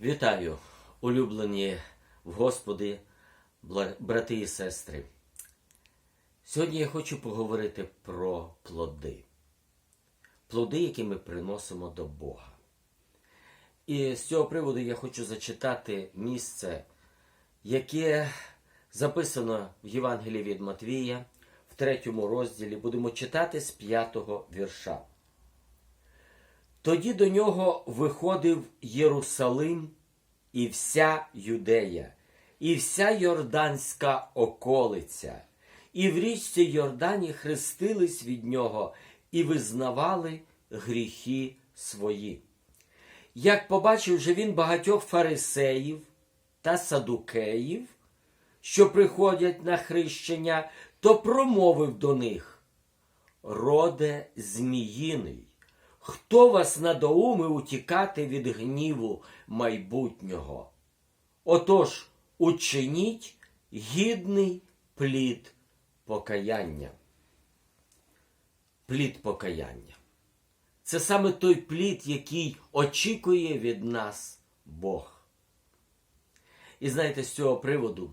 Вітаю, улюблені в Господи, брати і сестри. Сьогодні я хочу поговорити про плоди. Плоди, які ми приносимо до Бога. І з цього приводу я хочу зачитати місце, яке записано в Євангелії від Матвія в третьому розділі. Будемо читати з п'ятого вірша. Тоді до нього виходив Єрусалим і вся Юдея, і вся Йорданська околиця, і в річці Йордані хрестились від нього і визнавали гріхи свої. Як побачив же він багатьох фарисеїв та садукеїв, що приходять на хрещення, то промовив до них роде зміїний, хто вас надоумив утікати від гніву майбутнього? Отож, учиніть гідний плід покаяння. Плід покаяння. Це саме той плід, який очікує від нас Бог. І знаєте, з цього приводу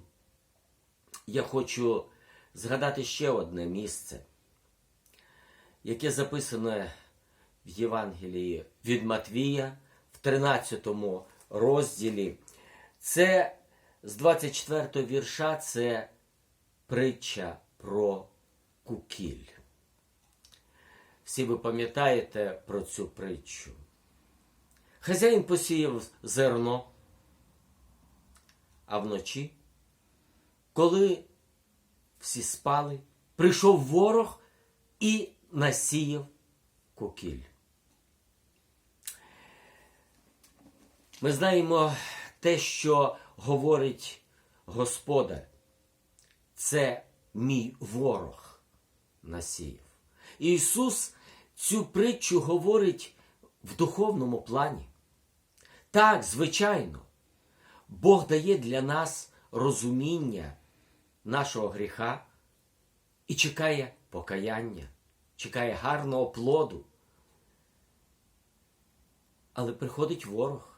я хочу згадати ще одне місце, яке записане в Євангелії від Матвія в 13 розділі. Це з 24 вірша це притча про кукіль. Всі ви пам'ятаєте про цю притчу. Хазяїн посіяв зерно, а вночі, коли всі спали, прийшов ворог і насіяв кукіль. Ми знаємо те, що говорить Господар. Це мій ворог насіяв. Ісус цю притчу говорить в духовному плані. Так, звичайно, Бог дає для нас розуміння нашого гріха і чекає покаяння, чекає гарного плоду. Але приходить ворог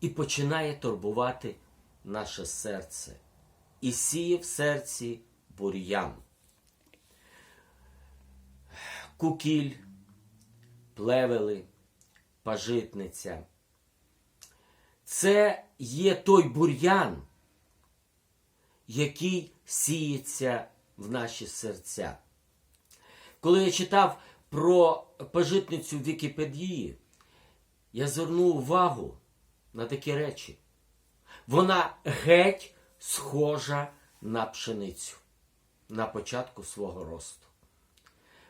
і починає турбувати наше серце і сіє в серці бур'ян. Кукіль, плевели, пажитниця. Це є той бур'ян, який сіється в наші серця. Коли я читав про пажитницю в Вікіпедії, я звернув увагу на такі речі. Вона геть схожа на пшеницю на початку свого росту.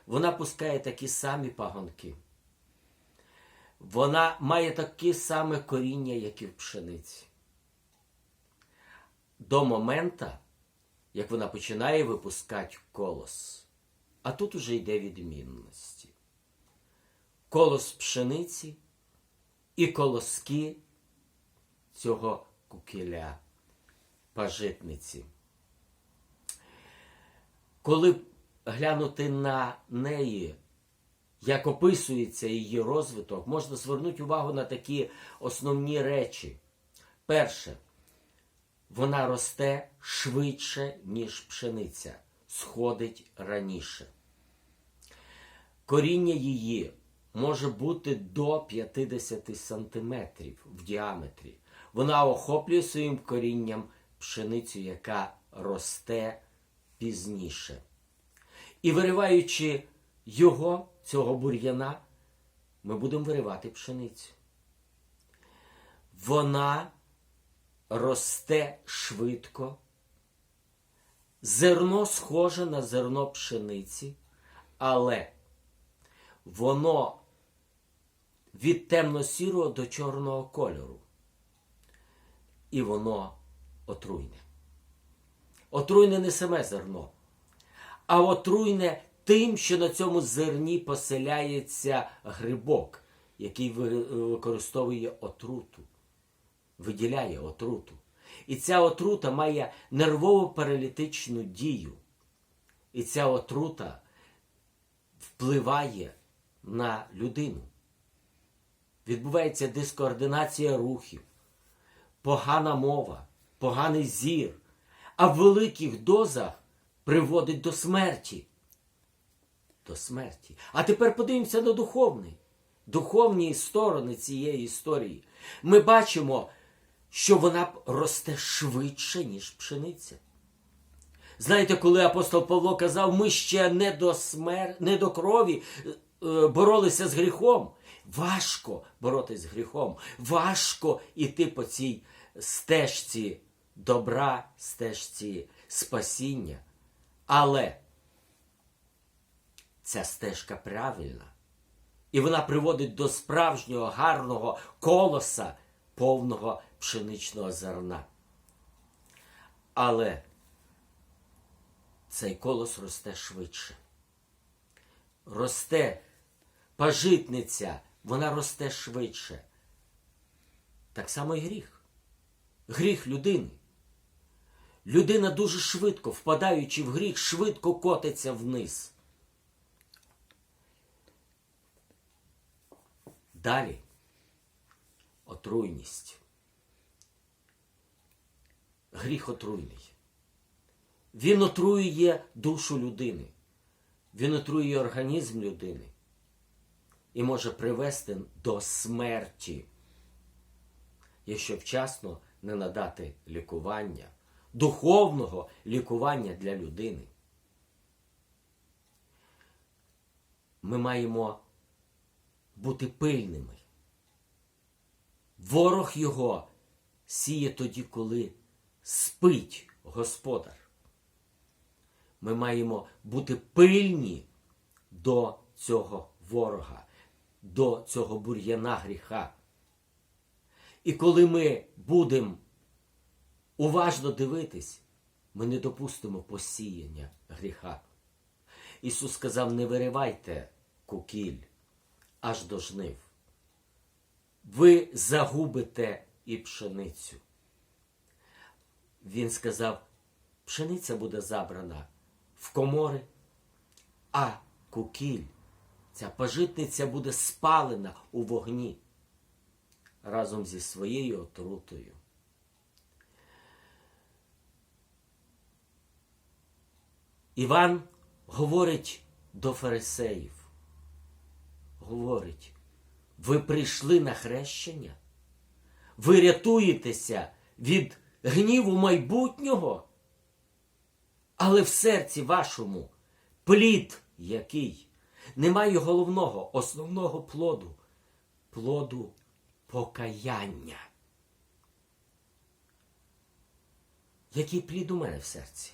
Вона пускає такі самі пагонки. Вона має таке саме коріння, як і в пшениці. До моменту, як вона починає випускати колос. А тут уже йде відмінності. Колос пшениці і колоски цього кукіля, пажитниці. Коли глянути на неї, як описується її розвиток, можна звернути увагу на такі основні речі. Перше, вона росте швидше, ніж пшениця, сходить раніше. Коріння її може бути до 50 сантиметрів в діаметрі. Вона охоплює своїм корінням пшеницю, яка росте пізніше. І вириваючи його, цього бур'яна, ми будемо виривати пшеницю. Вона росте швидко. Зерно схоже на зерно пшениці, але воно від темно-сірого до чорного кольору. І воно отруйне. Отруйне не саме зерно, а отруйне тим, що на цьому зерні поселяється грибок, який використовує отруту, виділяє отруту. І ця отрута має нервово-паралітичну дію. І ця отрута впливає на людину. відбувається дискоординація рухів, погана мова, поганий зір, а в великих дозах приводить до смерті. До смерті. А тепер подивимося на духовний, духовні сторони цієї історії. Ми бачимо, що вона росте швидше, ніж пшениця. Знаєте, коли апостол Павло казав, ми ще не до смер... не до крові е, боролися з гріхом. Важко боротися з гріхом, важко іти по цій стежці добра, стежці спасіння. Але ця стежка правильна. І вона приводить до справжнього гарного колоса повного пшеничного зерна. Але цей колос росте швидше. Росте пажитниця, вона росте швидше. Так само і гріх. Гріх людини. Людина дуже швидко, впадаючи в гріх, швидко котиться вниз. Далі отруйність. Гріх отруйний. Він отруює душу людини, він отруює організм людини і може привести до смерті, якщо вчасно не надати лікування, духовного лікування для людини. Ми маємо бути пильними. Ворог його сіє тоді, коли спить господар. Ми маємо бути пильні до цього ворога, до цього бур'яна гріха. І коли ми будемо уважно дивитись, ми не допустимо посіяння гріха. Ісус сказав: не виривайте кукіль аж до жнив. Ви загубите і пшеницю. Він сказав, пшениця буде забрана в комори, а кукіль, ця пожитниця буде спалена у вогні разом зі своєю отрутою. Іван говорить до фарисеїв, говорить, ви прийшли на хрещення? Ви рятуєтеся від гніву майбутнього? Але в серці вашому плід який? Немає головного, основного плоду, плоду покаяння. Який плід у мене в серці?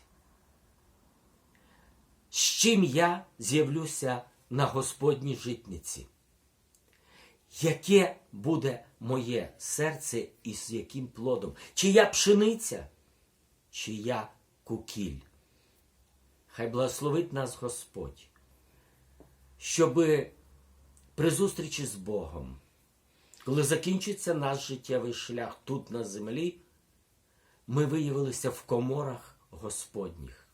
З чим я з'явлюся на Господній житниці? Яке буде моє серце і з яким плодом? Чи я пшениця, чи я кукіль? Хай благословить нас Господь, щоби при зустрічі з Богом, коли закінчиться наш життєвий шлях тут на землі, ми виявилися в коморах Господніх,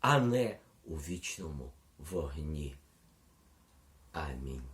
а не у вічному вогні. Амінь.